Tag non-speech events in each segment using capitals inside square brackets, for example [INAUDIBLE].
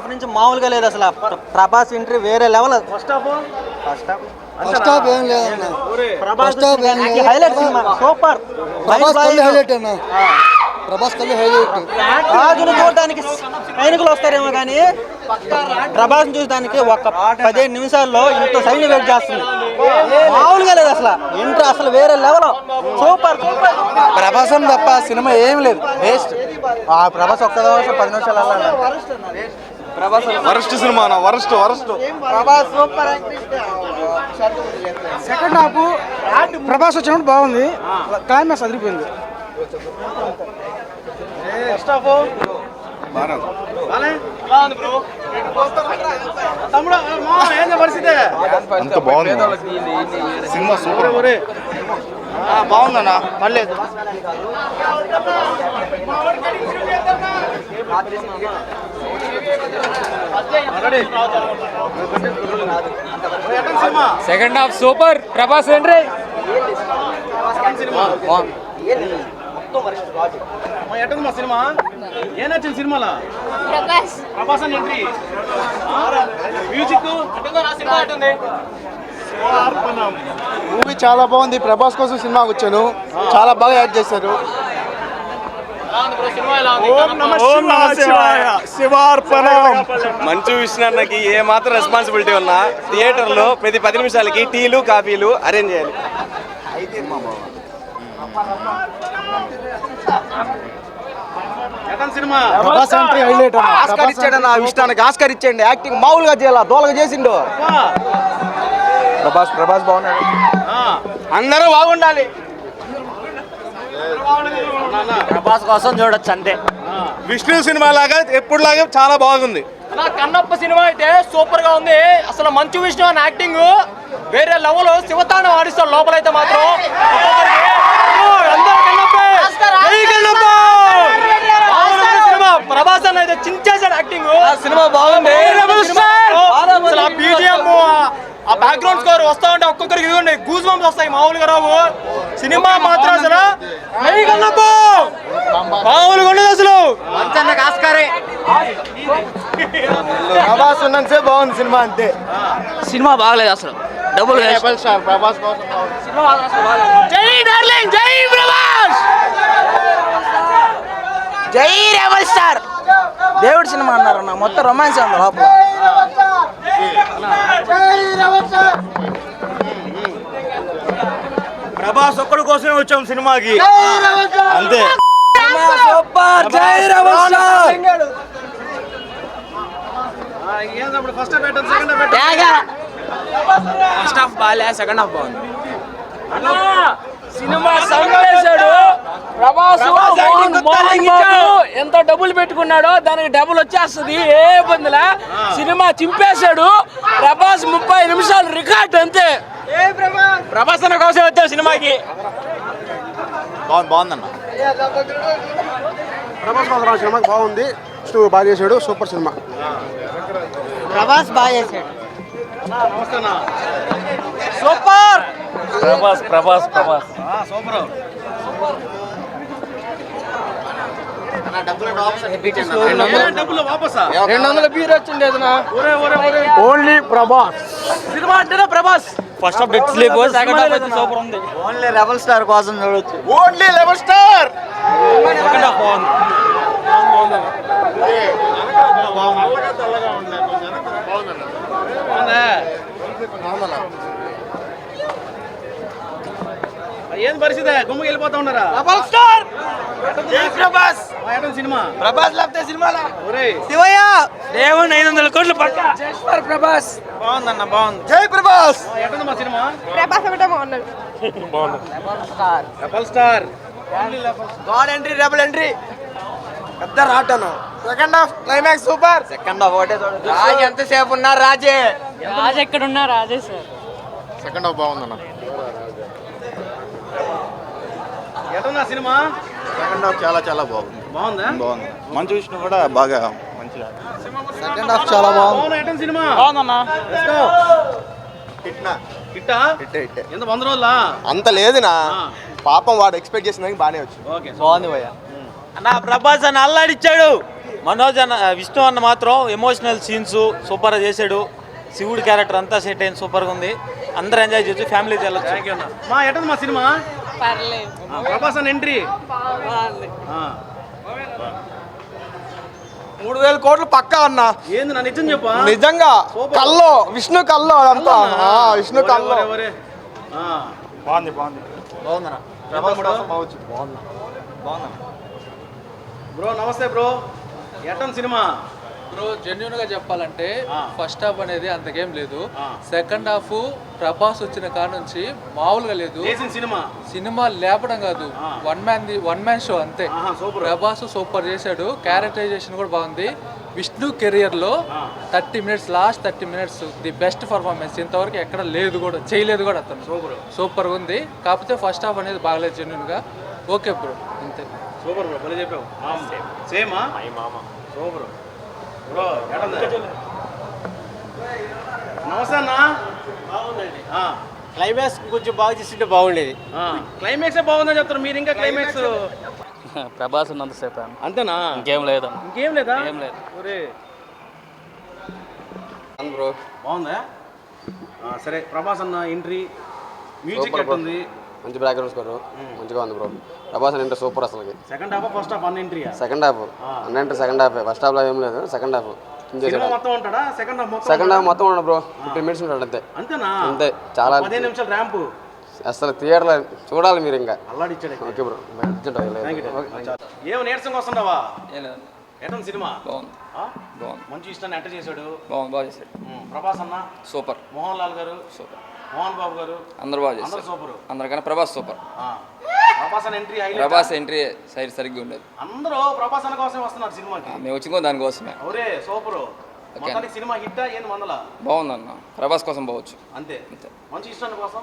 Half నుంచి మామూలుగా లేదు అసలు. ప్ర- ప్రభాస్ ఎంట్రీ వేరే level first half first half first half ఏం లేదన్న ప్రభాస్ ఫస్ట్ హాఫ్ ఏం లేదు. Highlight cinema. సూపర్ ప్రభాస్ కళ్ళు హైలైట్ అన్న. ప్రభాస్ కళ్ళు హైలైట్ రాజును చూడడానికి సైనికులు వస్తారేమో కానీ ప్రభాస్ చూడడానికి ఒక పదిహేను నిమిషాల్లో ఇంత సైన్యం వెయిట్ చేస్తుంది. మామూలుగా లేదు అసలు. ఎంట్రీ అసలు వేరే లెవెల్ సూపర్ సూపర్ ప్రభాసం తప్ప సినిమా ఏం లేదు. వేస్ట్ ఆ ప్రభాస్ ఒక్క పది నిమిషాలు ప్రభాస్ వరస్ట్ సినిమా నా worst worst. Prabhas super second half Prabhas వచ్చినప్పుడు బాగుంది. క్లైమాక్స్ అదిరిపోయింది. ఫస్ట్ హాఫ్ తమ్ముడు మా ఏంది పరిస్థితి? అంత బాగుంది. Cinema super. బాగుందన్న. Cinema second half super. Prabhas entry ఎట్టుంది మా సినిమా ఏం నచ్చింది సినిమాలో ప్రభాస్. ప్రభాస్ అని ఎంట్రీ. మ్యూజిక్. మూవీ చాలా బాగుంది. ప్రభాస్ కోసం సినిమాకి వచ్చాను. చాలా బాగా యాడ్ చేశారు. మంచు విష్ణన్నకి ఏ మాత్రం రెస్పాన్సిబిలిటీ ఉన్నా థియేటర్లో ప్రతి పది నిమిషాలకి టీలు కాఫీలు అరేంజ్ చేయాలి. ఎట్టుంది cinema. Prabhas entry highlight Oscar ఇచ్చాడన్న ఆ విష్ణానికి ఆస్కార్ ఇచ్చేయండి. యాక్టింగ్ మామూలుగా చేయాల? దోలగా చేసిండు. ప్రభాస్ ప్రభాస్ బాగున్నాడు. అందరూ బాగుండాలి. ప్రభాస్ కోసం చూడొచ్చు అంతే. విష్ణు సినిమా లాగా ఎప్పుడు లాగా చాలా బాగుంది. నా కన్నప్ప సినిమా అయితే సూపర్గా ఉంది. అసలు మంచు విష్ణు అని యాక్టింగ్ వేరే లెవెల్ శివతాండం ఆడిస్తాడు లోపలైతే మాత్రం. ప్రభాస్ అన్న అయితే చించేశాడు యాక్టింగ్ సినిమా బాగుంది అసలు ఆ BGM, ఆ- ఆ స్కోర్ వస్తా ఉంటే ఒక్కొక్కరికి ఇదిగోండి గూజ్ బంప్స్ వస్తాయి మామూలుగా రావు. సినిమా మాత్రం అసలు! మామూలుగా ఉండదు అసలు. ప్రభాస్ ఉన్నంతసేపు బాగుంది సినిమా అంతే. సినిమా బాగలేదు అసలు. డబుల్ స్టార్ ప్రభాస్ కోసం జై డార్లింగ్ జై ప్రభాస్! జై రెబల్ స్టార్ దేవుడి సినిమా అన్నారన్న మొత్తం రొమాన్స్ ఉంది లోపల. ప్రభాస్ ఒక్కడి కోసమే వచ్చాం సినిమాకి. అంతే. ఫస్ట్ హాఫ్ ఎట్టుంది సెకండ్ హాఫ్ బాగుంది. సినిమా ప్రభాస్ ఎంత డబ్బులు పెట్టుకున్నాడో దానికి డబ్బులు వచ్చేస్తుంది. ఏ ఇబ్బందిలా? సినిమా చింపేశాడు. ప్రభాస్ ముప్పై నిమిషాలు రికార్డ్ అంతే. ప్రభాస్? అన్న కోసం వచ్చావు సినిమాకి. బాగుంది బాగుందన్న. ప్రభాస్ మాత్రం సినిమా బాగుంది. బాగా చేశాడు సూపర్ సినిమా. ప్రభాస్ బాగా చేశాడు. సూపర్! ప్రభాస్ ప్రభాస్ ప్రభాస్. సూపర్. డబ్బులు వాపసా? రెండు వందల. బీర్ ఒరే. ఓన్లీ ప్రభాస్. సినిమా అంటేనే Prabhas. First half second half అయితే సూపర్ ఉంది. ఓన్లీ రెబల్ స్టార్ కోసం చూడొచ్చు. Only level star second half బాగుంది ఏం పరిస్థితి? గుమ్మకి వెళ్ళిపోతా ఉన్నారా? రెబల్ స్టార్ జై ప్రభాస్! సినిమా. ప్రభాస్ లేకపోతే సినిమాలో? శివయ్య! దేవుని ఐదు వందల కోట్లు పక్క. ప్రభాస్. బాగుందన్న బాగుంది. జై ప్రభాస్! సినిమా ప్రభాస్ ఒకటే బాగున్నాడు. Double star. God entry rebel entry. పెద్ద రాటను second half climax super. Second half ఒకటే రాజ్ ఎంతసేపు ఉన్నారు రాజే? రాజు ఎక్కడున్నా రాజే సార్. సెకండ్ హాఫ్ బాగుందన్న. ఎట్టుందా సినిమా? సెకండ్ హాఫ్ చాలా చాలా బాగుంది. బాగుందా? బాగుంది. మంచు విష్ణు కూడా బాగా మంచిగా సెకండ్ హాఫ్ చాలా బాగుంది. సినిమా? బాగుందన్న. ఎంత వంద రోజులా? అంత లేదునా. పాపం వాడు ఎక్స్పెక్ట్ చేసిన దానికి బాగానే వచ్చింది. ఓకే. బాగుంది భయ్య. అన్న ప్రభాస్ అని అల్లాడిచ్చాడు. మనోజ్ అన్న విష్ణు అన్న మాత్రం ఎమోషనల్ సీన్స్ సూపర్ చేశాడు. శివుడి క్యారెక్టర్ అంతా సెట్ అయింది సూపర్గా ఉంది. అందరూ ఎంజాయ్ చేయొచ్చు ఫ్యామిలీ వెళ్ళచ్చు. థ్యాంక్ యూ అన్న. మా ఎట్టది మా సినిమా? పర్లేదు. ఆ, ప్రభాస్ అన్న ఎంట్రీ మూడు వేల కోట్లు పక్కా అన్న. ఏంది నా నిజం చెప్పా నిజంగా. కల్లో విష్ణు కల్లో అదంతా. ఆ, విష్ణు కల్లో. బాగుంది బాగుంది. బ్రో? నమస్తే బ్రో. ఎట్టన్ సినిమా? బ్రో జెన్యున్గా చెప్పాలంటే. ఫస్ట్ హాఫ్ అనేది అంతకేం లేదు. సెకండ్ హాఫ్ ప్రభాస్ వచ్చిన కాడ నుంచి మామూలుగా లేదు. సినిమా. సినిమా లేపడం కాదు. One man the one man show అంతే. ప్రభాస్ సూపర్ చేశాడు. క్యారెక్టరైజేషన్ కూడా బాగుంది. విష్ణు కెరియర్లో. Thirty minutes last thirty minutes the best performance ఇంతవరకు ఎక్కడ లేదు కూడా చేయలేదు కూడా అతను. సూపర్. సూపర్ ఉంది. కాకపోతే ఫస్ట్ హాఫ్ అనేది బాగలేదు జెన్యున్గా. ఓకే బ్రో అంతే. సూపర్ బ్రో చెప్పావు. సేమా సూపర్. నమస్తే అన్న. ఆ, క్లైమాక్స్ కొంచెం బాగా చేస్తుంటే బాగుండేది. ఆ, క్లైమాక్సే బాగుందని చెప్తారు మీరు ఇంకా క్లైమాక్స్ [LAUGHS] ప్రభాస్ ఉన్నంతసేపు అంతేనా? ఇంకేం లేదు ఇంకేం లేదా? ఏం లేదు. ఒరే. బ్రో. బాగుందా? సరే ప్రభాస్ అన్న ఎంట్రీ మ్యూజిక్ ఎట్టుంది? మంచి బ్యాక్గ్రౌండ్ స్కోర్ మంచిగా ఉంది బ్రో ప్రభాస్ అంటే సూపర్ అసలుకి. సెకండ్ హాఫ్ ఫస్ట్ హాఫ్ అన్న ఎంట్రీయా సెకండ్ హాఫ్ అంటే సెకండ్ హాఫ్ ఫస్ట్ హాఫ్లో ఏం. లేదు. సెకండ్ హాఫ్ సినిమా మొత్తం ఉంటాడా? సెకండ్ హాఫ్ మొత్తం సెకండ్ హాఫ్ ఉంటాడా? మొత్తం ఉండదు బ్రో ఫిఫ్టీన్ మినిట్స్ ఉంటాడు అంతే. అంతేనా? అంతే. చాలా నిమిషాలు ర్యాంపు అసలు థియేటర్లో చూడాలి మీరు ఇంకా. ఓకే బ్రో నీరసంగా వస్తుండవా సినిమా? బాగుంది. మంచి ఇష్టాన్ని యాక్ట్ చేశాడు. బాగుంది బాగా చేశాడు. ప్రభాస్ అన్న? సూపర్. మోహన్ లాల్ గారు? సూపర్. మోహన్ బాబు గారు. అందరూ బాగా చేశారు. సూపర్. అందరికన్నా Prabhas super. Prabhas entry Prabhas entry side సరిగ్గా ఉండేది. అందరూ ప్రభాస్ అన్న కోసమే వస్తున్నారు సినిమాకి. మేము వచ్చిందో దానికోసమే ఒరే సూపర్. సినిమా హిట్ ఏంది వందల బాగుందన్న. ప్రభాస్ కోసం పోవచ్చు. అంతే. మంచి ఇష్టాన్ని కోసం?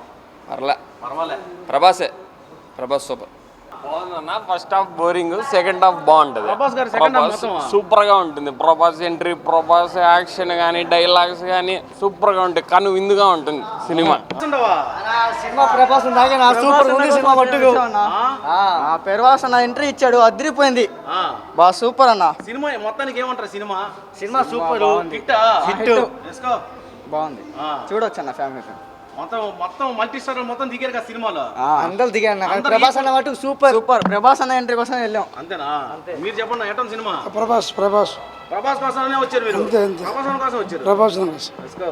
పర్లే. పర్వాలే. ప్రభాసే. ప్రభాస్ సూపర్. బాగుందన్న first half boring second half బాగుంటుంది. ప్రభాస్ గారు సెకండ్ హాఫ్ మొత్తం సూపర్గా ఉంటుంది. ప్రభాస్ ఎంట్రీ ప్రభాస్ యాక్షన్ కానీ డైలాగ్స్ కానీ సూపర్గా ఉంటుంది కను విందుగా ఉంటుంది సినిమా. ఉండవా సినిమా ప్రభాస్ ఉందాక నా సూపర్ ఉంది? సినిమా మట్టుకు ప్రభాస్ అన్న ఎంట్రీ ఇచ్చాడు. అదిరిపోయింది. ఆ, బా సూపర్ అన్న. సినిమా మొత్తానికి ఏమంటారు సినిమా? Cinema super. హిట్. బాగుంది. ఆ, చూడొచ్చు అన్న ఫ్యామిలీ మొత్తం మొత్తం మల్టీ స్టార్ మొత్తం దిగారు కదా సినిమాలో. అందరు దిగాను అందరు ప్రభాస్ అన్న మటుకు సూపర్. సూపర్. ప్రభాస్ అన్న ఎంట్రీ కోసం వెళ్ళాం. అంతేనా? మీరు చెప్పండి ఎటం సినిమా? ప్రభాస్ ప్రభాస్. ప్రభాస్ కోసమే వచ్చారు మీరు. ప్రభాస్ అన్న కోసం వచ్చారు? ప్రభాస్ go.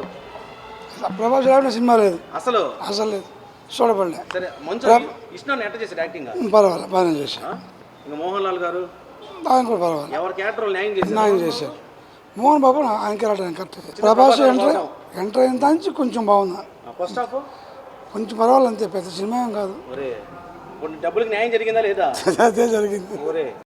ప్రభాస్ సినిమా లేదు. అసలు? అసలు లేదు. చూడబడలే. సరే మంచి ఇష్టం ఎట్ట చేశారు యాక్టింగ్ పర్వాలేదు బాగానే చేశారు. ఇంకా మోహన్ లాల్ గారు? ఆయన కూడా పర్వాలేదు ఎవరి క్యారెక్టర్ న్యాయం చేశారు? న్యాయం చేశారు. మోహన్ బాబు ఆయన character correct. Prabhas enter enter అయిన దానికి కొంచెం బాగుంది ఫస్ట్ హాఫ్ కొంచెం పర్వాలేదు అంతే పెద్ద సినిమా ఏం కాదు. ఒరే కొన్ని డబ్బులకి న్యాయం జరిగిందా లేదా? [LAUGHS] అదే జరిగింది. ఒరే.